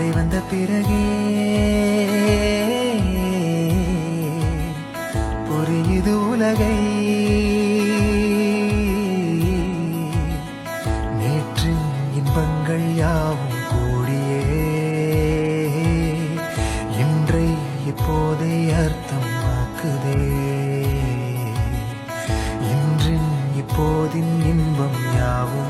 கரை வந்த பிறகே புரியுது உலகை. நேற்றின் இன்பங்கள் யாவும் கூடியே. இன்றை இப்போதை அர்த்தம் ஆக்குதே. இன்றின் இப்போதின் இன்பம் யாவும்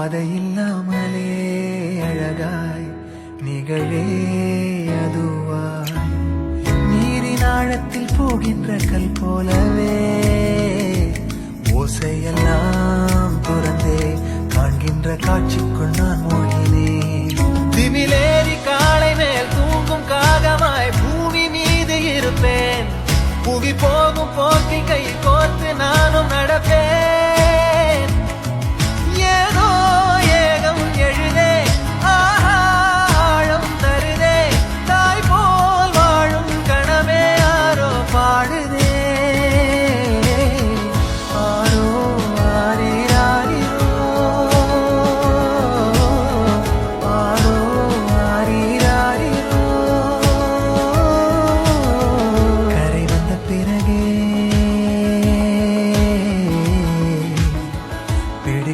பாதை இல்லாமலே அழகாய் நிகழே அதுவாய் நீரின் ஆழத்தில் போகின்ற கல் போலவே ஓசையெல்லாம் துறந்தே காண்கின்ற காட்சிக்குள் நான் மூழ்கினேன். திமிலேறி காலை மேல் தூங்கும் காகமாய் பூமி மீது இருப்பேன். புவி போகும் போக்கி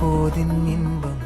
அப்போதின் இன்பம்